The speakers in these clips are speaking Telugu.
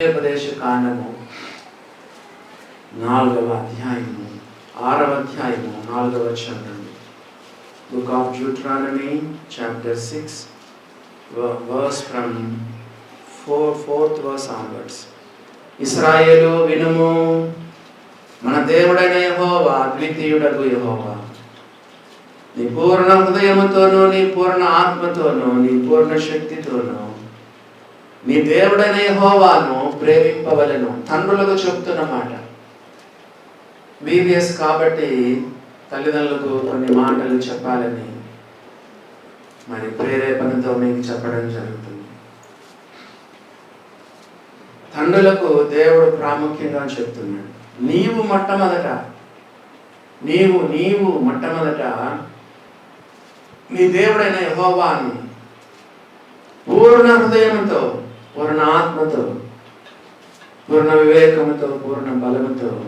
ఉపదేశ కాండము నాలుగవ అధ్యాయము. ఆరవ అధ్యాయము నాలుగవ వచనం book of Deuteronomy chapter six verse from four fourth verse onwards ఇస్రాయేలు వినుము మన దేవుడైన యహోవా అద్వితీయుడకు యహోవా. నీ పూర్ణ హృదయముతోనూ నీ పూర్ణ ఆత్మతోనూ నీ పూర్ణ శక్తితోనూ మీ దేవుడైన హోవాను ప్రేమింపవలను. తండ్రులకు చెప్తున్న మాట. బీబీఎస్ కాబట్టి తల్లిదండ్రులకు కొన్ని మాటలు చెప్పాలని మరి ప్రేరేపణతో మీకు చెప్పడం జరుగుతుంది. తండ్రులకు దేవుడు ప్రాముఖ్యంగా చెప్తున్నాడు. నీవు మొట్టమొదట నీవు నీవు మొట్టమొదట నీ దేవుడైన యహోవాను పూర్ణ హృదయంతో పూర్ణ ఆత్మతో పూర్ణ వివేకముతో పూర్ణ బలముతో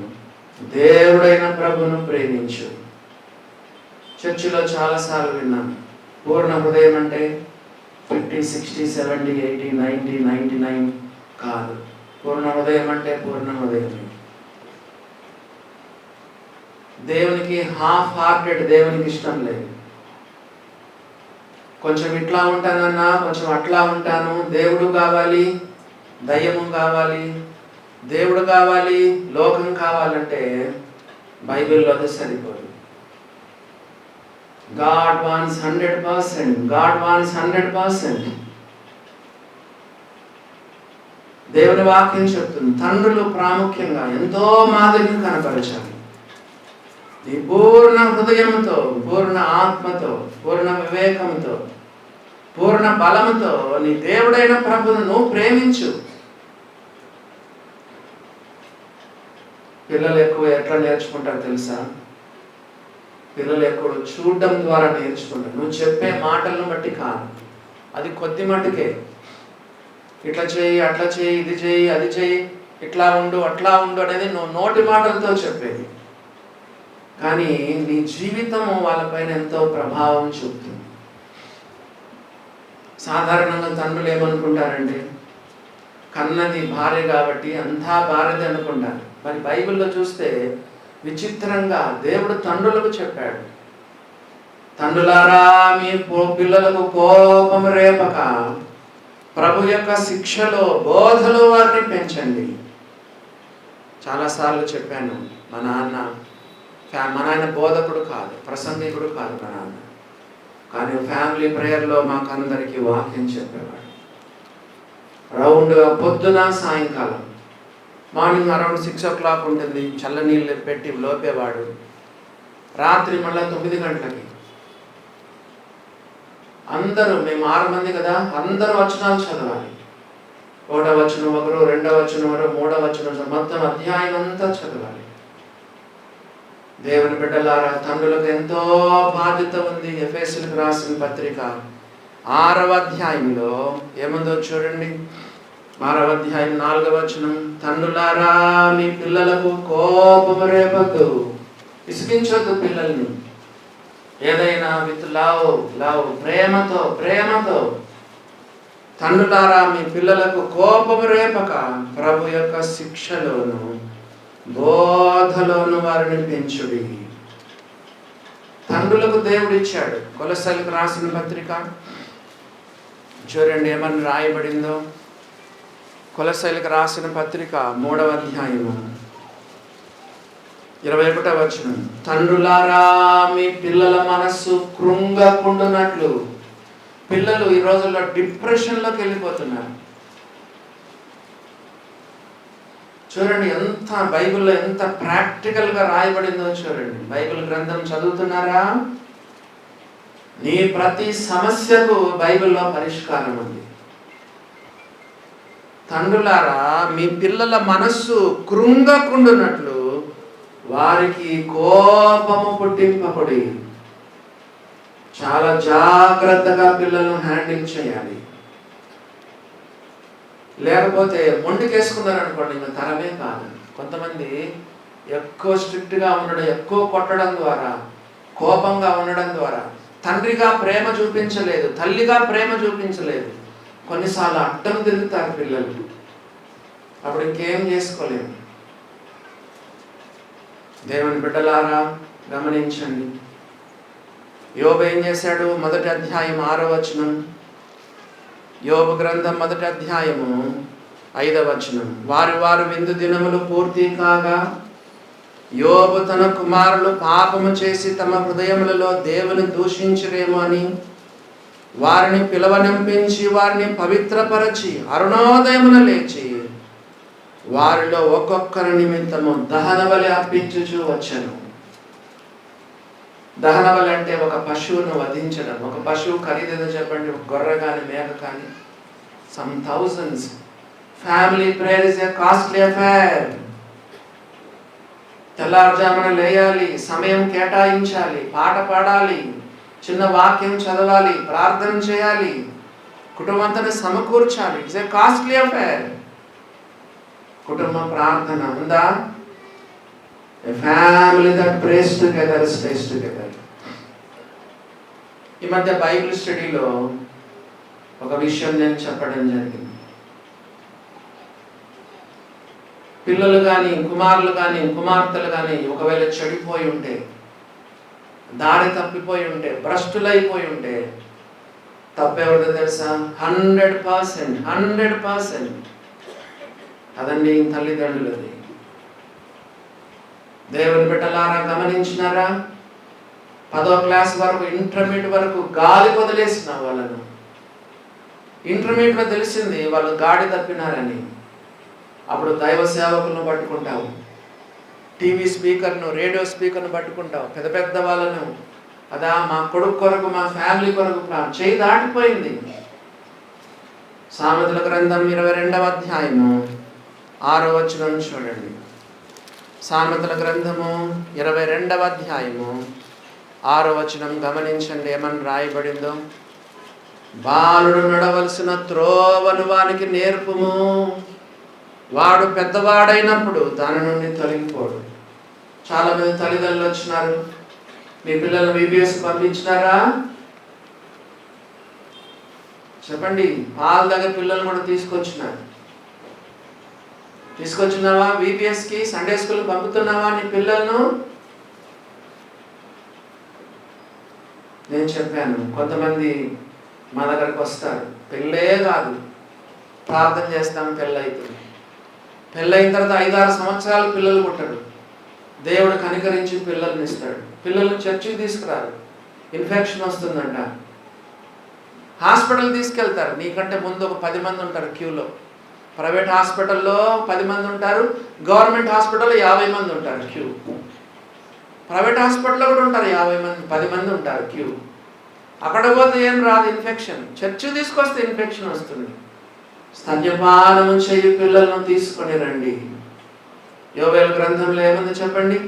దేవుడైన ప్రభును ప్రేమించు. చర్చిలో చాలాసార్లు విన్నాను పూర్ణ హృదయం అంటే fifty sixty seventy eighty ninety ninety nine కాదు. పూర్ణ హృదయం అంటే పూర్ణ హృదయం దేవునికి హాఫ్ హార్టెడ్ దేవునికి ఇష్టం లేదు. కొంచెం ఇట్లా ఉంటానన్నా కొంచెం అట్లా ఉంటాను. దేవుడు కావాలి దయ్యము కావాలి. దేవుడు కావాలి లోకం కావాలంటే బైబిల్లో అది సరిపోదు. God wants hundred percent God wants hundred percent. దేవుని వాక్యం చెప్తుంది తండ్రులు ప్రాముఖ్యంగా ఎంతో మాదిరిని కనపరచాలి పూర్ణ హృదయంతో పూర్ణ ఆత్మతో పూర్ణ వివేకంతో పూర్ణ బలంతో నీ దేవుడైన ప్రభును నువ్వు ప్రేమించు. పిల్లలు ఎక్కువ ఎట్లా నేర్చుకుంటారు తెలుసా? పిల్లలు ఎక్కువ చూడడం ద్వారా నేర్చుకుంటారు. నువ్వు చెప్పే మాటలను బట్టి కాదు. అది కొద్ది మటుకే. ఇట్లా చేయి అట్లా చేయి ఇది చేయి అది చేయి ఇట్లా ఉండు అట్లా ఉండు అనేది నువ్వు నోటి మాటలతో చెప్పేది. కానీ నీ జీవితము వాళ్ళపైన ఎంతో ప్రభావం చూపుతుంది. సాధారణంగా తండ్రులు ఏమనుకుంటారంటే కన్నది భార్య కాబట్టి అంతా భార్యది అనుకుంటారు. మరి బైబిల్లో చూస్తే విచిత్రంగా దేవుడు తండ్రులకు చెప్పాడు. తండ్రులారా మీ పిల్లలకు కోపం రేపక. ప్రభు యొక్క శిక్షలో బోధలో వారిని పెంచండి. చాలాసార్లు చెప్పాను మా నాన్న మా నాయన బోధకుడు కాదు ప్రసంగికుడు కాదు మా నాన్న కానీ ఫ్యామిలీ ప్రేయర్లో మాకు అందరికీ వాక్యం చెప్పేవాడు. రౌండ్గా పొద్దున సాయంకాలం morning around six o'clock ఉంటుంది చల్లనీళ్ళు పెట్టి లోపేవాడు. రాత్రి మళ్ళీ తొమ్మిది గంటలకి. అందరూ మేము ఆరు మంది కదా అందరూ వచనాలు చదవాలి. ఒకటో వచనం ఒకరు రెండో వచనం ఒకరు మూడో వచనం మొత్తం అధ్యాయం అంతా చదవాలి. దేవుని బిడ్డలారా తండ్రులకు ఎంతో బాధ్యత ఉంది ఎఫ్ఎస్లకు రాసిన పత్రిక. ఆరవ అధ్యాయంలో ఏముందో చూడండి. ఆరవ అధ్యాయం నాలుగవ వచనం. తండ్రులారా మీ పిల్లలకు కోపము రేపద్దు. విసిగించొద్దు పిల్లల్ని. ఏదైనా విత్ లవ్ లవ్ ప్రేమతో ప్రేమతో. తండ్రులారా మీ పిల్లలకు కోపము రేపక. ప్రభు యొక్క శిక్షలోను బోధలోను వారిని పెంచుడి. తండ్రులకు దేవుడు ఇచ్చాడు కొలసలకు రాసిన పత్రిక. చూడండి ఏమని రాయబడిందో. కొలసైలకు రాసిన పత్రిక మూడవ అధ్యాయము. ఇరవై ఒకటవ వచ్చిన తండ్రులారా మీ పిల్లల మనస్సు కృంగకుండునట్లు. పిల్లలు ఈ రోజుల్లో డిప్రెషన్లోకి వెళ్ళిపోతున్నారు. చూడండి ఎంత బైబిల్లో ఎంత ప్రాక్టికల్గా రాయబడిందో చూడండి. బైబిల్ గ్రంథం చదువుతున్నారా? నీ ప్రతి సమస్యకు బైబిల్లో పరిష్కారం ఉంది. తండ్రులారా మీ పిల్లల మనస్సు కృంగకుండునట్లు వారికి కోపము పుట్టింపబడి చాలా జాగ్రత్తగా పిల్లలను హ్యాండిల్ చేయాలి. లేకపోతే మొండికేసుకున్నారు అనుకోండి ఇంకా తరమే కాదు. కొంతమంది ఎక్కువ స్ట్రిక్ట్గా ఉండడం ఎక్కువ కొట్టడం ద్వారా కోపంగా ఉండడం ద్వారా తండ్రిగా ప్రేమ చూపించలేదు తల్లిగా ప్రేమ చూపించలేదు. కొన్నిసార్లు అడ్డం తిరుగుతారు పిల్లలు. అప్పుడు ఇంకేం చేసుకోలేము. దేవుని బిడ్డలారా గమనించండి. యోబు ఏం చేశాడు? మొదటి అధ్యాయం ఆరో వచనం. యోగు గ్రంథం మొదటి అధ్యాయము ఐదవ వచనం. వారి వారు విందు దినములు పూర్తి కాగా యోబు తన కుమారులు పాపము చేసి తమ హృదయములలో దేవుని దూషించరేమో అని వారిని పిలవనంపించి వారిని పవిత్రపరచి అరుణోదయమున లేచి వారిలో ఒక్కొక్కరి నిమిత్తము దహన బలి అర్పించుచు వచ్చాను. దహన అంటే ఒక పశువును వధించడం ఒక పశువు ఖరీదు చెప్పండి ఒక గొర్రె కానీ మేక కానీ some thousands family prayer is a costly affair తెల్లారుజామున లేయాలి సమయం కేటాయించాలి పాట పాడాలి చిన్న వాక్యం చదవాలి ప్రార్థన చేయాలి కుటుంబంతో సమకూర్చాలి. ఇట్స్ ఏ కాస్ట్లీ అఫైర్ కుటుంబ ప్రార్థన ఉందా? A family that prays together stays together. ఈ మధ్య బైబిల్ స్టడీలో ఒక విషయం నేను చెప్పడం జరిగింది. పిల్లలు కానీ కుమారులు కానీ కుమార్తెలు కానీ ఒకవేళ చెడిపోయి ఉంటే దారి తప్పిపోయి ఉంటే భ్రష్టులైపోయి ఉంటే తప్పెవరిదో తెలుసా? హండ్రెడ్ పర్సెంట్ హండ్రెడ్ పర్సెంట్ అదండి తల్లిదండ్రులది. దేవుని బిడ్డలారా గమనించినారా? పదో క్లాస్ వరకు ఇంటర్మీడియట్ వరకు గాలి వదిలేసిన వాళ్ళను. ఇంటర్మీడియట్లో తెలిసింది వాళ్ళు గాడి తప్పినారని. అప్పుడు దైవ సేవకులను పట్టుకుంటావు. టీవీ స్పీకర్ను రేడియో స్పీకర్ను పట్టుకుంటావు. పెద్ద పెద్ద వాళ్ళను. అదా మా కొడుకు కొరకు మా ఫ్యామిలీ కొరకు ప్లాన్. చేయి దాటిపోయింది. సామెతల గ్రంథం ఇరవై రెండవ అధ్యాయము ఆరో వచనం చూడండి. సామెతల గ్రంథము ఇరవై రెండవ అధ్యాయము. ఆరో వచనం గమనించండి ఏమని రాయబడిందో? బాలుడు నడవలసిన త్రోవను వానికి నేర్పుము. వాడు పెద్దవాడైనప్పుడు దాని నుండి తొలగిపోడు. చాలా మంది తల్లిదండ్రులు వచ్చినారు. మీ పిల్లలు బీబీఎస్ పంపించినారా? చెప్పండి పాల దగ్గర పిల్లలు కూడా తీసుకొచ్చినారు. తీసుకొచ్చున్నావా? విపిఎస్కి సండే స్కూల్ పంపుతున్నావా నీ పిల్లలను? నేను చెప్పాను కొంతమంది మా దగ్గరకు వస్తారు. పెళ్ళే కాదు. ప్రార్థన చేస్తాం పెళ్ళైతుంది పెళ్ళైన తర్వాత ఐదారు సంవత్సరాలు పిల్లలు పుట్టడు దేవుడు కనికరించి పిల్లల్ని ఇస్తాడు. పిల్లల్ని చర్చికి తీసుకురారు. ఇన్ఫెక్షన్ వస్తుందంట. హాస్పిటల్ తీసుకెళ్తారు. నీకంటే ముందు ఒక పది మంది ఉంటారు క్యూలో. ప్రైవేట్ హాస్పిటల్లో పది మంది ఉంటారు గవర్నమెంట్ హాస్పిటల్లో యాభై మంది ఉంటారు క్యూ. ప్రైవేట్ హాస్పిటల్లో కూడా ఉంటారు యాభై మంది పది మంది ఉంటారు క్యూ. అక్కడ పోతే ఏం రాదు ఇన్ఫెక్షన్. చర్చి తీసుకొస్తే ఇన్ఫెక్షన్ వస్తుంది. స్తన్యపానము చేయి పిల్లలను తీసుకొని రండి. యోవేల గ్రంథంలో ఏముంది చెప్పండి?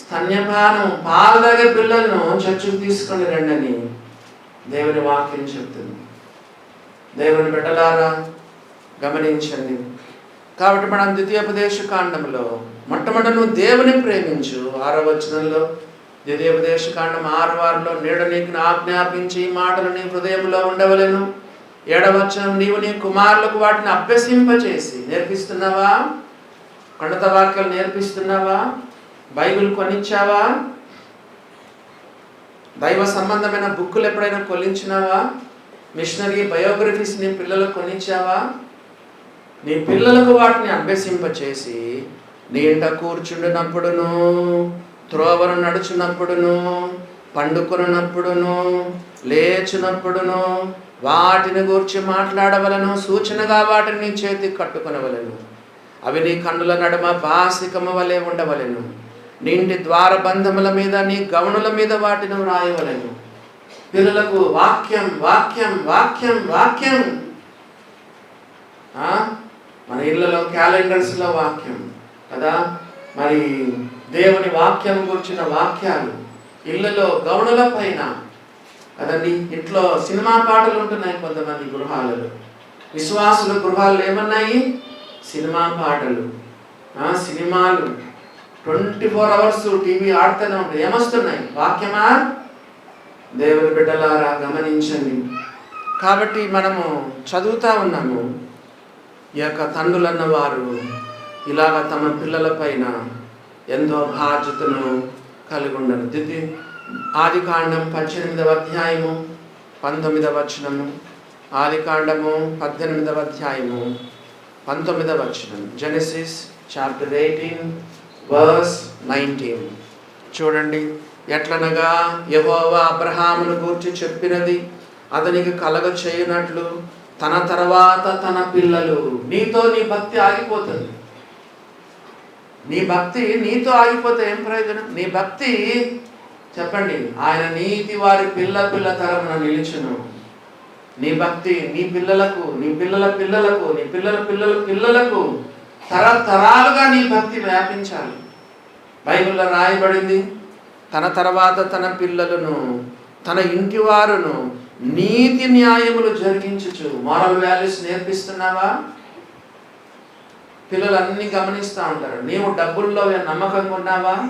స్తన్యపానం పాలు దగ్గర పిల్లలను చర్చికి తీసుకొని రండి అని దేవుని వాక్యం చెప్తుంది. దేవుని బిడ్డలారా గమనించండి. కాబట్టి మనం ద్వితీయోపదేశ కాండంలో మొట్టమొదటి నువ్వు దేవుని ప్రేమించు ఆరో వచనంలో ద్వితీయోపదేశ కాండం ఆరు వారిలో నీడ నీకు ఆజ్ఞాపించి ఈ మాటలు నీ హృదయంలో ఉండవలేను. ఏడవచనం నీవు నీ కుమారులకు వాటిని అభ్యసింపచేసి నేర్పిస్తున్నావా? కణత వాక్యాలు నేర్పిస్తున్నావా? బైబిల్ కొనిచ్చావా? దైవ సంబంధమైన బుక్కులు ఎప్పుడైనా కొలించినావా? మిషనరీ బయోగ్రఫీస్ నీ పిల్లలకు కొనిచ్చావా? నీ పిల్లలకు వాటిని అభ్యసింపచేసి నీట కూర్చుండినప్పుడును త్రోవను నడుచున్నప్పుడును పండుకున్నప్పుడును లేచినప్పుడును వాటిని గూర్చి మాట్లాడవలను సూచనగా వాటిని నీ చేతికి కట్టుకునవలను. అవి నీ కన్నుల నడుమ బాసికము వలె ఉండవలెను. నీ ద్వారబంధముల మీద నీ గవనుల మీద వాటిని వ్రాయవలెను. పిల్లలకు వాక్యం వాక్యం వాక్యం వాక్యం. మన ఇళ్ళలో క్యాలెండర్స్లో వాక్యం. కదా? మరి దేవుని వాక్యం గురించిన వాక్యాలు. ఇళ్ళలో గౌణుల పైన. కదండి? ఇంట్లో సినిమా పాటలు ఉంటున్నాయి కొంతమంది గృహాలలో. విశ్వాసుల గృహాలు ఏమన్నాయి? సినిమా పాటలు. సినిమాలు. ట్వంటీ ఫోర్ అవర్స్ టీవీ ఆడుతూనే ఉంటాయి. ఏమొస్తున్నాయి? వాక్యమా? దేవుని బిడ్డలారా గమనించండి. కాబట్టి మనము చదువుతా ఉన్నాము. ఈ యొక్క తండ్రులన్న వారు ఇలాగ తమ పిల్లలపైన ఎంతో బాధ్యతను కలిగి ఉండరు. దిది ఆది కాండం పద్దెనిమిదవ అధ్యాయము పంతొమ్మిదవ వచనము. ఆది కాండము పద్దెనిమిదవ అధ్యాయము పంతొమ్మిదవ వచనం. Genesis chapter eighteen verse nineteen చూడండి. ఎట్లనగా యహోవా అబ్రహామును గూర్చి చెప్పినది అతనికి కలగ చేయనట్లు తన తర్వాత తన పిల్లలు నీతో నీ భక్తి ఆగిపోతుంది. నీ భక్తి నీతో ఆగిపోతే ఏం ప్రయోజనం? నీ భక్తి చెప్పండి ఆయన నీతి వారి పిల్ల పిల్ల తరమున నిలిచును. నీ భక్తి నీ పిల్లలకు నీ పిల్లల పిల్లలకు నీ పిల్లల పిల్లల పిల్లలకు తరతరాలుగా నీ భక్తి వ్యాపించాలి. బైబిల్లో రాయబడింది తన తర్వాత తన పిల్లలను తన ఇంటి వారును నీతి న్యాయములు జరిగించుచు. మారల్ వాల్యూస్ నేర్పిస్తున్నావా? పిల్లలు అన్ని గమనిస్తూ ఉంటారు. నీవు డబ్బుల్లో నమ్మకంగా ఉన్నావా?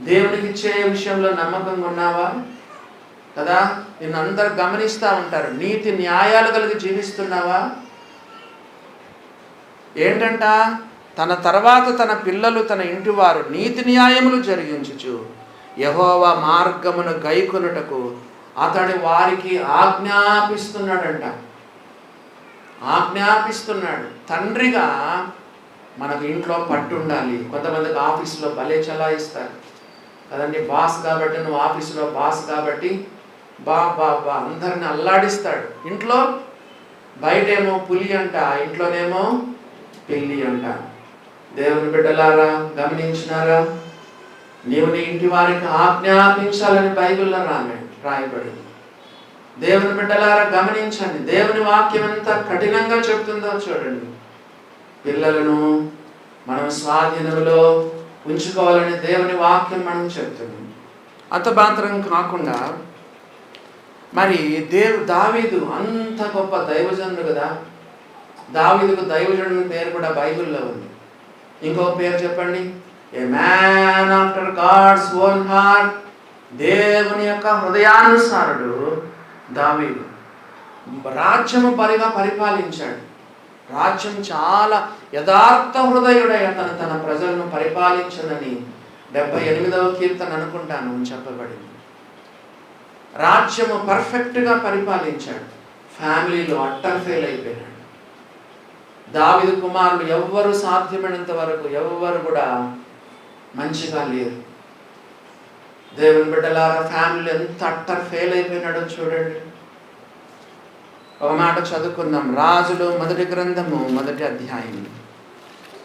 దేవునికి ఇచ్చే విషయంలో నమ్మకంగా ఉన్నావా? కదా? నిన్ను అందరు గమనిస్తూ ఉంటారు. నీతి న్యాయాలు కలిగి జీవిస్తున్నావా? ఏంటంట? తన తర్వాత తన పిల్లలు తన ఇంటి వారు నీతి న్యాయములు జరిగించుచు. యహోవా మార్గమును గైకొనుటకు అతడు వారికి ఆజ్ఞాపిస్తున్నాడంట. ఆజ్ఞాపిస్తున్నాడు. తండ్రిగా మనకు ఇంట్లో పట్టు ఉండాలి. కొంతమందికి ఆఫీసులో భలే చలాయిస్తారు. కదండి బాస్ కాబట్టి నువ్వు ఆఫీసులో బాస్ కాబట్టి బా బా బా అందరిని అల్లాడిస్తాడు. ఇంట్లో బయటేమో పులి అంట ఇంట్లోనేమో పిల్లి అంట. దేవుని బిడ్డలారా గమనించినారా? నీవు నీ ఇంటి వారికి ఆజ్ఞాపించాలని బైబిల్లో రామే రాయబడింది. దేవుని బిడ్డలారా గమనించండి దేవుని వాక్యం ఎంత కఠినంగా చెప్తుందో చూడండి. పిల్లలను మనం స్వాధీనంలో ఉంచుకోవాలని దేవుని వాక్యం మనం చెప్తుంది. అంతమాత్రం కాకుండా మరి దేవు దావీదు అంత గొప్ప దైవజనుడు కదా. దావీదుకు దైవజనుడి పేరు కూడా బైబిల్లో ఉంది. ఇంకో పేరు చెప్పండి. A man after God's own heart దేవుని యొక్క హృదయానుసారుడు దావీదు. రాజ్యము పరిగా పరిపాలించాడు. రాజ్యం చాలా యథార్థ హృదయుడై అతను తన ప్రజలను పరిపాలించనని డెబ్బై ఎనిమిదవ కీర్తన అనుకుంటాను చెప్పబడింది. రాజ్యము పర్ఫెక్ట్గా పరిపాలించాడు. ఫ్యామిలీలో అట్టర్ ఫెయిల్ అయిపోయాడు దావిదు కుమారులు ఎవ్వరు సాధ్యమైనంత వరకు ఎవ్వరు కూడా మంచిగా లేరు. దేవుని బిడ్డలారా ఫ్యామిలీ ఎంత అట్టర్ ఫెయిల్ అయిపోయినాడో చూడండి. ఒక మాట చదువుకుందాం. రాజులు మొదటి గ్రంథము మొదటి అధ్యాయం.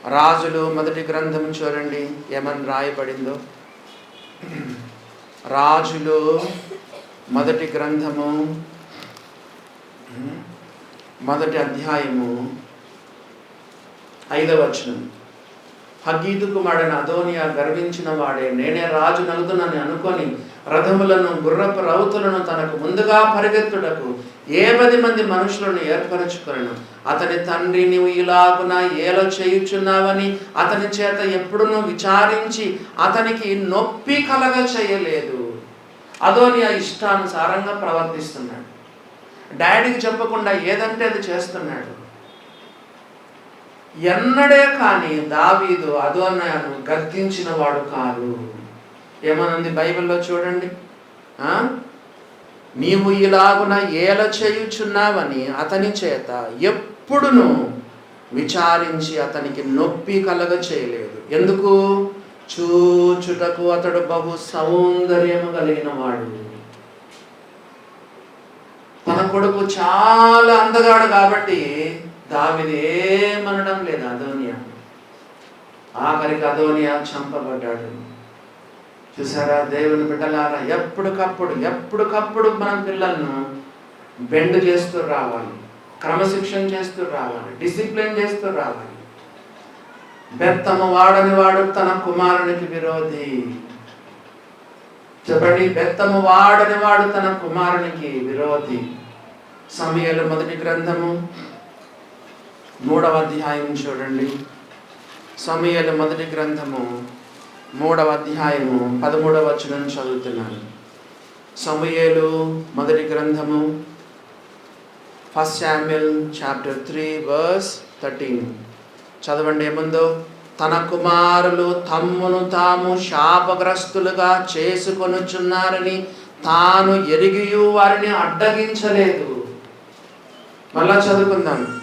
రాజులు మొదటి గ్రంథం చూడండి. ఏమని రాయబడిందో? రాజులు మొదటి గ్రంథము మొదటి అధ్యాయము ఐదవ వచనం. హగీదు కుమారుడైన అదోనియా గర్వించిన వాడే. నేనే రాజు నలుదునని అనుకొని రథములను గుర్రపు రౌతులను తనకు ముందుగా పరిగెత్తుటకు ఏ పది మంది మనుషులను ఏర్పరచుకొనను. అతని తండ్రి నీవు ఇలాగున ఏలో చేయుచున్నావని అతని చేత ఎప్పుడునూ విచారించి అతనికి నొప్పి కలగ చేయలేదు. అదోనియా ఇష్టానుసారంగా ప్రవర్తిస్తున్నాడు. డాడీకి చెప్పకుండా ఏదంటే అది చేస్తున్నాడు. ఎన్నడే కానీ దావీదు అదోనాను గద్దించిన వాడు కాదు. ఏమనుంది బైబిల్లో చూడండి? ఆ? నీవు ఇలాగున ఏల చేయుచున్నావని అతని చేత ఎప్పుడును విచారించి అతనికి నొప్పి కలగ చేయలేదు. ఎందుకు? చూచుటకు అతడు బహు సౌందర్యము కలిగిన వాడు. తన కొడుకు చాలా అందగాడు కాబట్టి దావిది ఏమనడం లేదు అదోనియా. ఆఖరికి అదోనియా చంపబడ్డాడు. చూసారా దేవుని బిడ్డలారా ఎప్పటికప్పుడు ఎప్పటికప్పుడు మన పిల్లలను బెండ్ చేస్తూ రావాలి క్రమశిక్షణ చేస్తూ రావాలి డిసిప్లిన్ చేస్తూ రావాలి. బెత్తము వాడని వాడు తన కుమారునికి విరోధి. చెప్పండి బెత్తము వాడని వాడు తన కుమారునికి విరోధి. సమయాలు మొదటి గ్రంథము మూడవ అధ్యాయం చూడండి. సమయాలు మొదటి గ్రంథము మూడవ అధ్యాయము పదమూడవ వచనం చదువుతున్నాను. సమయలు మొదటి గ్రంథము first Samuel chapter three verse thirteen. చదవండి ఏముందో? తన కుమారులు తమ్మును తాము శాపగ్రస్తులుగా చేసుకొనుచున్నారని తాను ఎరిగియు వారిని అడ్డగించలేదు. మళ్ళా చదువుకుందాం.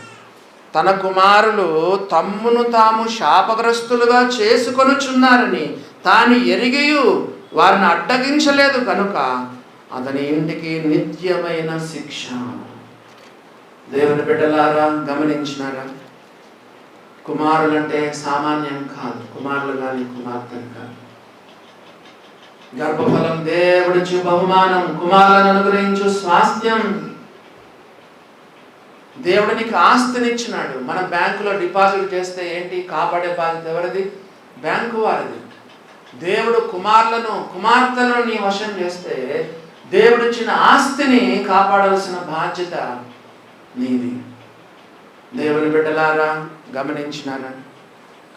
తన కుమారులు తమ్మును తాము శాపగ్రస్తులుగా చేసుకొనుచున్నారని తాను ఎరిగియు వారిని అడ్డగించలేదు కనుక అతని ఇంటికి నిత్యమైన శిక్ష. దేవుని బిడ్డలారా గమనించినారా? కుమారులంటే సామాన్యం కాదు కుమారులు కానీ కుమార్తెలు కాదు. గర్భఫలం దేవుడిచ్చు బహుమానం కుమారులను అనుగ్రహించు స్వాస్థ్యం. దేవుడు నీకు ఆస్తినిచ్చినాడు. మనం బ్యాంకులో డిపాజిట్ చేస్తే ఏంటి? కాపాడే బాధ్యత ఎవరిది? బ్యాంకు వారిది. దేవుడు కుమారులను కుమార్తెలను నీ వశం చేస్తే దేవుడిచ్చిన ఆస్తిని కాపాడాల్సిన బాధ్యత నీది. దేవుని బిడ్డలారా గమనించినారా?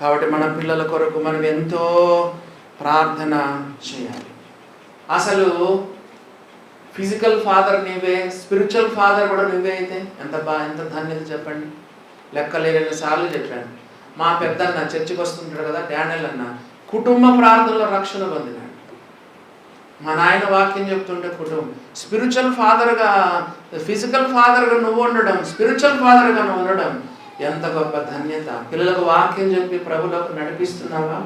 కాబట్టి మన పిల్లల కొరకు మనం ఎంతో ప్రార్థన చేయాలి. అసలు ఫిజికల్ ఫాదర్ నీవే స్పిరిచువల్ ఫాదర్ కూడా నువ్వే అయితే ఎంత బా ఎంత ధన్యత చెప్పండి. లెక్కలేని సార్లు చెప్పాను. మా పెద్దన్న చర్చికి వస్తుంటాడు కదా డానియల్ అన్న కుటుంబ ప్రార్థనలో రక్షణ పొందినాడు. మా నాయన వాక్యం చెప్తుంటే కుటుంబం స్పిరిచువల్ ఫాదర్గా ఫిజికల్ ఫాదర్గా నువ్వు ఉండడం స్పిరిచువల్ ఫాదర్గా నువ్వు ఉండడం ఎంత గొప్ప ధన్యత. పిల్లలకు వాక్యం చెప్పి ప్రభులకు నడిపిస్తున్నావా?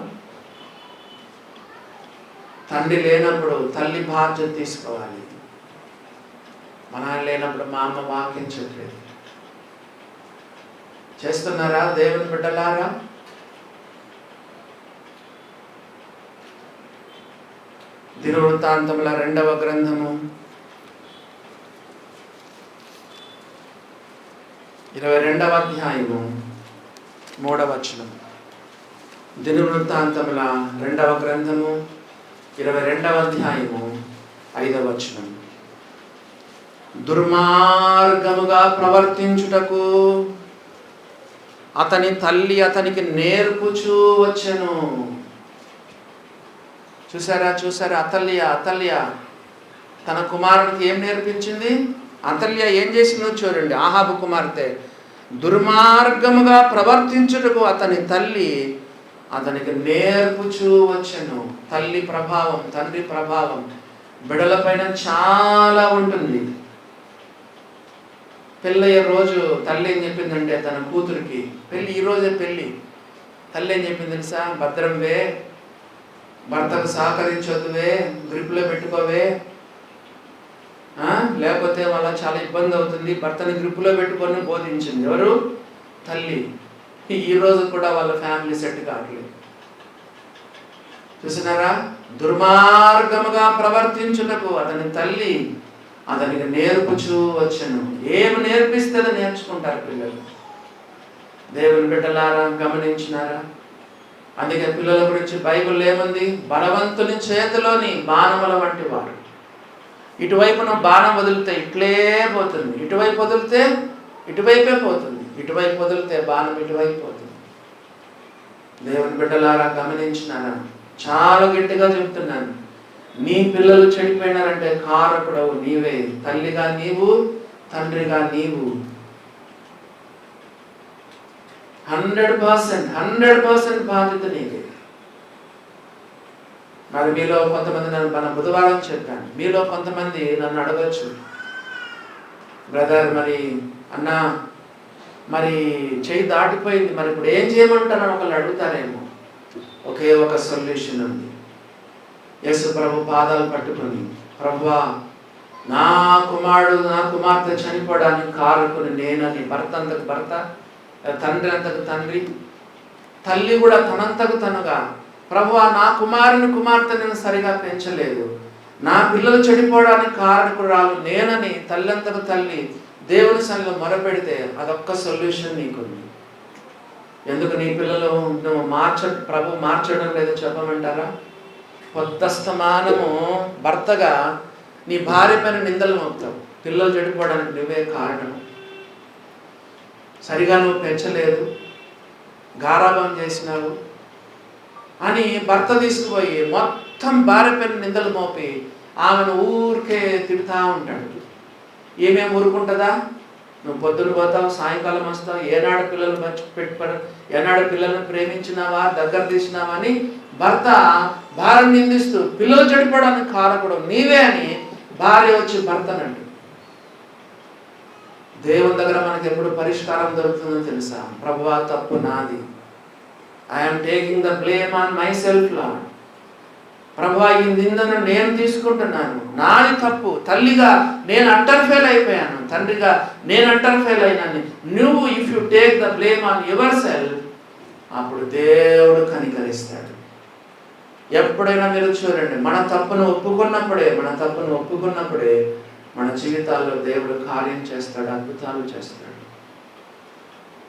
తండ్రి లేనప్పుడు తల్లి బాధ్యత తీసుకోవాలి. మా నాన్న లేనప్పుడు మా అమ్మ వాక్యం చెప్పలేదు చేస్తున్నారా దేవుని బిడ్డలారా? దినవృత్తాంతముల రెండవ గ్రంథము. ఇరవై రెండవ అధ్యాయము మూడవ వచనం. దినవృత్తాంతముల రెండవ గ్రంథము ఇరవై రెండవ అధ్యాయము ఐదవ వచనం. దుర్మార్గముగా ప్రవర్తించుటకు అతని తల్లి అతనికి నేర్పుచూ వచ్చెను. చూసారా చూసారా అతల్య అతల్య తన కుమారునికి ఏం నేర్పించింది? అతల్య ఏం చేసిందో చూడండి. ఆహాబు కుమార్తె దుర్మార్గముగా ప్రవర్తించుటకు అతని తల్లి అతనికి నేర్పుచూ వచ్చెను. తల్లి ప్రభావం తండ్రి ప్రభావం బిడలపైన చాలా ఉంటుంది. పెళ్ళయ్యే రోజు తల్లి ఏం చెప్పిందంటే తన కూతురికి పెళ్ళి ఈరోజే పెళ్ళి. తల్లి ఏం చెప్పింది తెలుసా? భద్రంవే భర్తకు సహకరించొద్దువే గ్రిప్లో పెట్టుకోవే. లేకపోతే వల్ల చాలా ఇబ్బంది అవుతుంది భర్తని గ్రిప్లో పెట్టుకొని బోధించింది ఎవరు? తల్లి. ఈ రోజు కూడా వాళ్ళ ఫ్యామిలీ సెట్ కావట్లేదు. చూసినారా? దుర్మార్గముగా ప్రవర్తించుటకు అతని తల్లి అతనికి నేర్పుచూ వచ్చను. ఏమి నేర్పిస్తే అది నేర్చుకుంటారు పిల్లలు. దేవుని బిడ్డలారా గమనించినారా? అందుకే పిల్లల గురించి బైబిల్ ఏముంది? బలవంతుని చేతిలోని బాణముల వంటి వారు. ఇటువైపున బాణం వదిలితే ఇట్లే పోతుంది. ఇటువైపు వదిలితే ఇటువైపే పోతుంది. ఇటువైపు వదిలితే బాణం ఇటువైపు పోతుంది. దేవుని బిడ్డలారా గమనించినారా? చాలా గట్టిగా చెప్తున్నాను. నీ పిల్లలు చెడిపోయినారంటే కారకుడవు నీవే. తల్లిగా నీవు తండ్రిగా నీవు. హండ్రెడ్ పర్సెంట్ హండ్రెడ్ పర్సెంట్ బాధ్యత నీదే. మరి మీలో కొంతమంది నన్ను మన బుధవారం చెప్పాను. మీలో కొంతమంది నన్ను అడగచ్చు. బ్రదర్ మరి అన్న మరి చేయి దాటిపోయింది. మరి ఇప్పుడు ఏం చేయమంటారని ఒకళ్ళు అడుగుతారేమో. ఒకే ఒక సొల్యూషన్ ఉంది. యేసు ప్రభు పాదాలు పట్టుకుని ప్రభువా నా కుమారుడు నా కుమార్తె చనిపోవడానికి కారకుని నేనని భర్త అంతకు భర్త తండ్రి అంతకు తండ్రి తల్లి కూడా తనంతకు తనుగా ప్రభు నా కుమారుని కుమార్తె నేను సరిగా పెంచలేదు. నా పిల్లలు చెడిపోవడానికి కారణకురాలు నేనని తల్లంతకు తల్లి దేవుని సంఘం మొరపెడితే అదొక్క సొల్యూషన్ నీకుంది. ఎందుకు నీ పిల్లలు నువ్వు మార్చ ప్రభు మార్చడం లేదో చెప్పమంటారా? పొద్దస్తమానము భర్తగా నీ భార్య పైన నిందలు మోపుతావు. పిల్లలు చెడిపోవడానికి నువ్వే కారణం. సరిగా నువ్వు పెంచలేదు గారాబం చేసినావు అని భర్త తీసుకుపోయి మొత్తం భార్య పైన నిందలు మోపి ఆమెను ఊరికే తిడుతూ ఉంటాడు. ఏమేమి ఊరుకుంటుందా? నువ్వు పొద్దున పోతావు సాయంకాలం వస్తావు ఏనాడు పిల్లలు మర్చి పెట్టుబడి ఏనాడు పిల్లల్ని ప్రేమించినావా దగ్గర తీసినావా అని భర్త భార్య నిందిస్తూ పిల్లలు చెడిపోవడానికి కారకుడు నీవే అని భార్య వచ్చి భర్తనంటు దేవుని దగ్గర మనకి ఎప్పుడు పరిష్కారం దొరుకుతుందో తెలుసా? ప్రభువా తప్పు నాది. I'm taking the blame on myself లా ప్రభా ఈ నిందను నేను తీసుకుంటున్నాను. నాది తప్పు. తల్లిగా నేను అట్టర్ ఫెయిల్ అయిపోయాను. తండ్రిగా నేను అంటర్ ఫెయిల్ అయినాను. నువ్వు if you take the blame on yourself అప్పుడు దేవుడు కనికరిస్తాడు. ఎప్పుడైనా మీరు చూడండి మన తప్పును ఒప్పుకున్నప్పుడే మన తప్పును ఒప్పుకున్నప్పుడే మన జీవితాల్లో దేవుడు కార్యం చేస్తాడు అద్భుతాలు చేస్తాడు.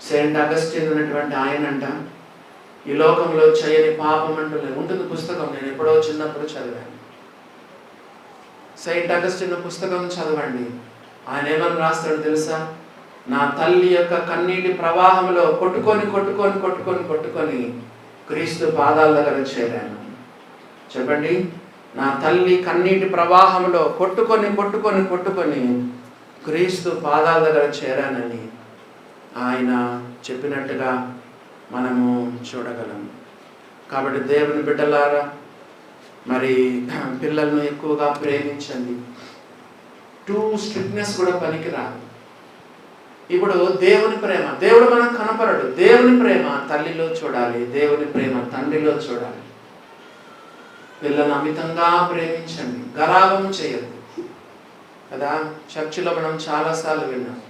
సెయింట్ అగస్టిన్ ఉన్నటువంటి ఆయన అంట ఈ లోకంలో చేయని పాపం అంటూ ఉంటుంది పుస్తకం నేను ఎప్పుడో చిన్నప్పుడు చదివాను. సెయింట్ అగస్టిన్ పుస్తకం చదవండి. ఆయన ఏమని రాస్తాడు తెలుసా? నా తల్లి యొక్క కన్నీటి ప్రవాహంలో కొట్టుకొని కొట్టుకొని కొట్టుకొని కొట్టుకొని క్రీస్తు పాదాల దగ్గర చేరాను. చెప్పండి? నా తల్లి కన్నీటి ప్రవాహంలో కొట్టుకొని కొట్టుకొని కొట్టుకొని క్రీస్తు పాదాల దగ్గర చేరానని ఆయన చెప్పినట్టుగా మనము చూడగలం. కాబట్టి దేవుని బిడ్డలారా మరి పిల్లలను ఎక్కువగా ప్రేమించండి. టూ స్ట్రిక్ట్నెస్ కూడా పనికిరాదు. ఇప్పుడు దేవుని ప్రేమ దేవుడు మనకు కనపడడు. దేవుని ప్రేమ తల్లిలో చూడాలి దేవుని ప్రేమ తండ్రిలో చూడాలి. పిల్లలను అమితంగా ప్రేమించండి. గరాగం చేయద్దు. కదా? చర్చిలో మనం చాలాసార్లు విన్నాం.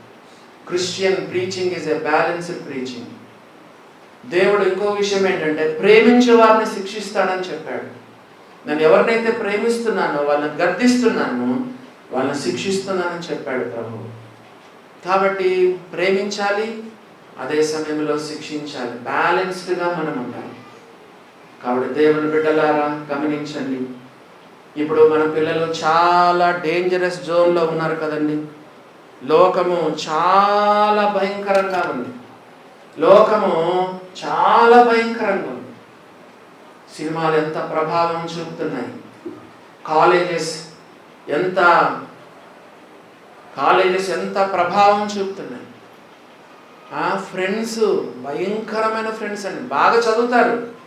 Christian preaching is a balanced preaching దేవుడు ఇంకో విషయం ఏంటంటే ప్రేమించే వారిని శిక్షిస్తాడని చెప్పాడు. నేను ఎవరినైతే ప్రేమిస్తున్నానో వాళ్ళని గర్దిస్తున్నాను వాళ్ళని శిక్షిస్తున్నానని చెప్పాడు ప్రభు. కాబట్టి ప్రేమించాలి అదే సమయంలో శిక్షించాలి. బ్యాలెన్స్డ్గా మనం ఉండాలి. కాబట్టి దేవుని బిడ్డలారా గమనించండి. ఇప్పుడు మన పిల్లలు చాలా డేంజరస్ జోన్లో ఉన్నారు కదండి. లోకము చాలా భయంకరంగా ఉంది. లోకము చాలా భయంకరంగా ఉంది. సినిమాలు ఎంత ప్రభావం చూపుతున్నాయి. కాలేజెస్ ఎంత కాలేజెస్ ఎంత ప్రభావం చూపుతున్నాయి. ఆ ఫ్రెండ్స్ భయంకరమైన ఫ్రెండ్స్ అండి. బాగా చదువుతారు.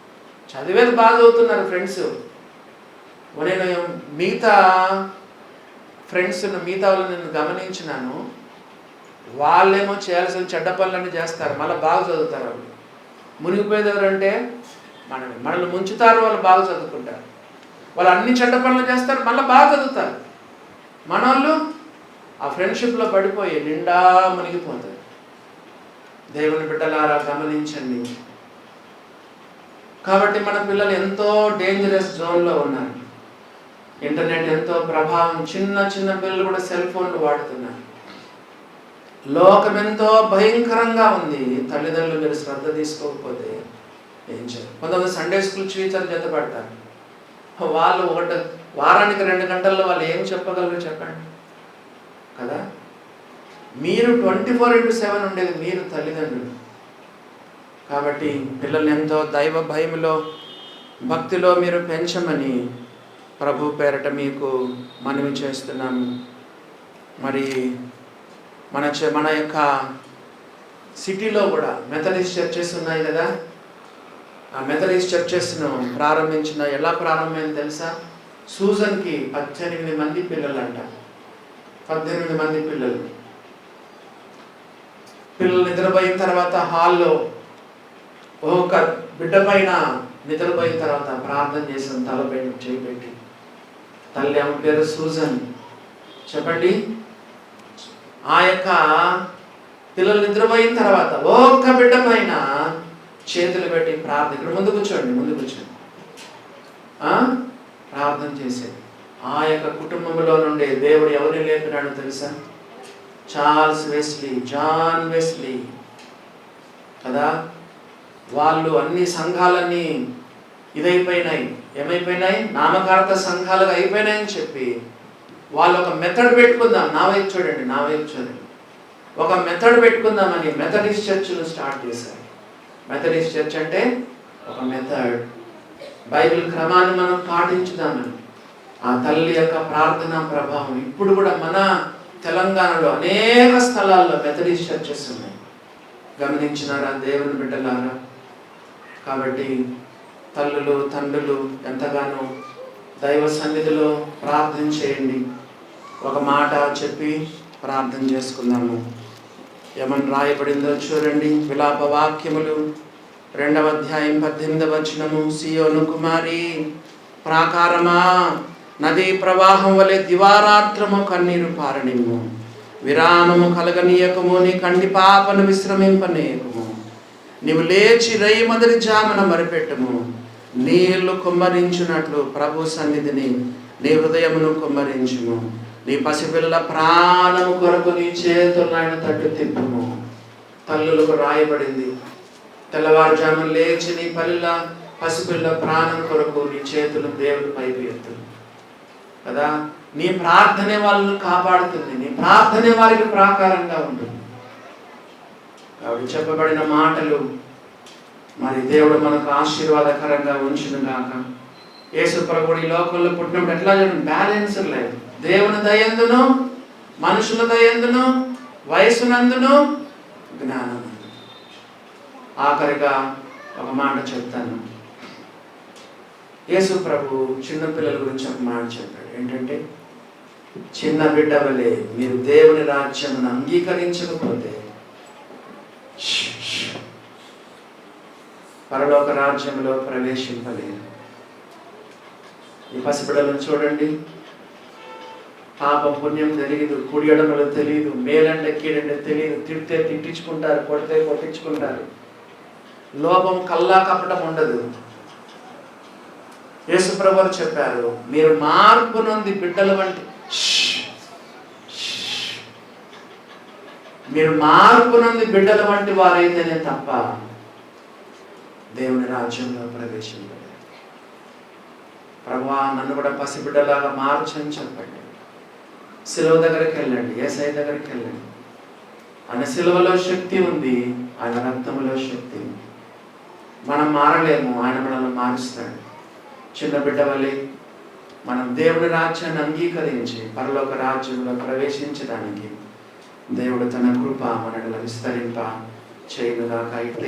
చదివేది బాగా చదువుతున్నారు ఫ్రెండ్స్ నేను మిగతా ఫ్రెండ్స్ మిగతా వాళ్ళు నేను గమనించినాను. వాళ్ళేమో చేయాల్సిన చెడ్డ పనులన్నీ చేస్తారు మళ్ళీ బాగా చదువుతారు వాళ్ళు. మునిగిపోయేది ఎవరంటే మనమే. మనల్ని ముంచుతారు వాళ్ళు బాగా చదువుకుంటారు. వాళ్ళు అన్ని చెడ్డ పనులు చేస్తారు మళ్ళీ బాగా చదువుతారు. మన వాళ్ళు ఆ ఫ్రెండ్షిప్లో పడిపోయి నిండా మునిగిపోతారు. దేవుని బిడ్డలారా గమనించండి. కాబట్టి మన పిల్లలు ఎంతో డేంజరస్ జోన్లో ఉన్నారు. ఇంటర్నెట్ ఎంతో ప్రభావం చిన్న చిన్న పిల్లలు కూడా సెల్ ఫోన్లు వాడుతున్నారు. లోకం ఎంతో భయంకరంగా ఉంది. తల్లిదండ్రులు మీరు శ్రద్ధ తీసుకోకపోతే ఏం చేయాలి? కొంతమంది సండే స్కూల్ టీచర్లు జత పడతారు. వాళ్ళు ఒకటి వారానికి రెండు గంటల్లో వాళ్ళు ఏం చెప్పగలరు చెప్పండి? కదా? మీరు ట్వంటీ ఫోర్ ఇంటూ సెవెన్ ఉండేది మీరు తల్లిదండ్రులు. కాబట్టి పిల్లల్ని ఎంతో దైవ భయములో భక్తిలో మీరు పెంచమని ప్రభు పేరట మీకు మనవి చేస్తున్నాము. మరి మన మన యొక్క సిటీలో కూడా మెథలిస్ట్ చర్చెస్ ఉన్నాయి కదా? ఆ మెథలిస్ట్ చర్చెస్ను ప్రారంభించిన ఎలా ప్రారంభమైంది తెలుసా? సూజన్కి పద్దెనిమిది మంది పిల్లలంట. పద్దెనిమిది మంది పిల్లలు. పిల్లలు నిద్రపోయిన తర్వాత హాల్లో ఒక బిడ్డ పైన నిద్రపోయిన తర్వాత ప్రార్థన చేసిన తలపై పెట్టి తల్లి ఆమె పేరు సూజన్. చెప్పండి? ఆ యొక్క పిల్లలు నిద్రపోయిన తర్వాత ఒక్క బిడ్డ పైన చేతులు పెట్టి ప్రార్థన ఇక్కడ ముందు కూర్చోండి ముందు కూర్చోండి. ఆ? ప్రార్థన చేసేది ఆ యొక్క కుటుంబంలో నుండి దేవుడు ఎవరిని లేపినాడో తెలుసా? Charles Wesley John Wesley. కదా? వాళ్ళు అన్ని సంఘాలన్నీ ఇదైపోయినాయి. ఏమైపోయినాయి? నామకార్థ సంఘాలుగా అయిపోయినాయని చెప్పి వాళ్ళు ఒక మెథడ్ పెట్టుకుందాం. నా వైపు చూడండి నా వైపు చూడండి. ఒక మెథడ్ పెట్టుకుందామని మెథడిస్ట్ చర్చ్ను స్టార్ట్ చేశారు. మెథడిస్ట్ చర్చ్ అంటే ఒక మెథడ్ బైబిల్ క్రమాన్ని మనం పాటించుదామని. ఆ తల్లి యొక్క ప్రార్థన ప్రభావం ఇప్పుడు కూడా మన తెలంగాణలో అనేక స్థలాల్లో మెథడిస్ట్ చర్చెస్ ఉన్నాయి. గమనించినారా దేవుని బిడ్డలారా? కాబట్టి తల్లులు తండ్రులు ఎంతగానో దైవ సన్నిధిలో ప్రార్థన చేయండి. ఒక మాట చెప్పి ప్రార్థన చేసుకుందాము. ఏమని రాయబడిందో చూడండి. విలాప వాక్యములు రెండవ అధ్యాయం పద్దెనిమిదవ వచనము. సియోను కుమారి ప్రాకారమా నదీ ప్రవాహం వలె దివారాత్రము కన్నీరు పారనిమ్ము. విరామము కలగనీయకము నీ కంటి పాపను విశ్రమింపనీయకము నీవు లేచి రయ్యి మొదటి జామన మరిపెట్టము. నీళ్ళు కుమ్మరించున్నట్లు ప్రభు సన్నిధిని నీ హృదయమును కుమ్మరించుము. నీ పసిపిల్లల ప్రాణము కొరకు నీ చేతులను ఆయన తట్టు తిప్పుము. తల్లులకు రాయబడింది. తెల్లవారుజాము లేచి నీ పల్లెల పసిపిల్ల ప్రాణం కొరకు నీ చేతులు దేవుని పైకి ఎత్తు. కదా? నీ ప్రార్థనే వాళ్ళని కాపాడుతుంది. నీ ప్రార్థనే వారికి ప్రాకారంగా ఉంటుంది. అవి చెప్పబడిన మాటలు మరి దేవుడు మనకు ఆశీర్వాదకరంగా ఉంచిన గాక. యేసు ప్రభుడు ఈ లోకంలో పుట్టినప్పుడు ఎట్లా చూడండి? బ్యాలెన్స్ లేదు. దేవుని దయందును మనుషుల దయందును వయసునందును జ్ఞానం ఆఖరిగా ఒక మాట చెప్తాను. యేసు ప్రభు చిన్న పిల్లల గురించి ఒక మాట చెప్పాడు. ఏంటంటే చిన్న బిడ్డ వలె మీరు దేవుని రాజ్యమును అంగీకరించకపోతే పరలోక రాజ్యంలో ప్రవేశింపలేదు. ఈ పసిబిడలను చూడండి. పాపం పుణ్యం తెలియదు కుడియడములు తెలియదు మేలంటే కీడంటే తెలియదు తిడితే తిట్టించుకుంటారు కొడితే కొట్టించుకుంటారు. లోపం కల్లా కప్పటం ఉండదు. యేసుప్రభు చెప్పారు మీరు మార్పునంది బిడ్డల వంటి మీరు మార్పు నొంది బిడ్డల వంటి వారైతేనే తప్ప దేవుని రాజ్యంలో ప్రవేశించలేదు ప్రభా నన్ను కూడా పసిబిడ్డలాగా మార్చని చెప్పండి. సిలువ దగ్గరికి వెళ్ళండి ఏసై దగ్గరికి వెళ్ళండి. ఆయన సిలువలో శక్తి ఉంది ఆయన రక్తంలో శక్తి ఉంది. మనం మారలేము ఆయన మనల్ని మారుస్తాడు. చిన్న బిడ్డ వల్లే మనం దేవుని రాజ్యాన్ని అంగీకరించి పరలోక రాజ్యంలో ప్రవేశించడానికి దేవుడు తన కృప మనల్ని విస్తరింప చేయనుగాక. ఇట్లే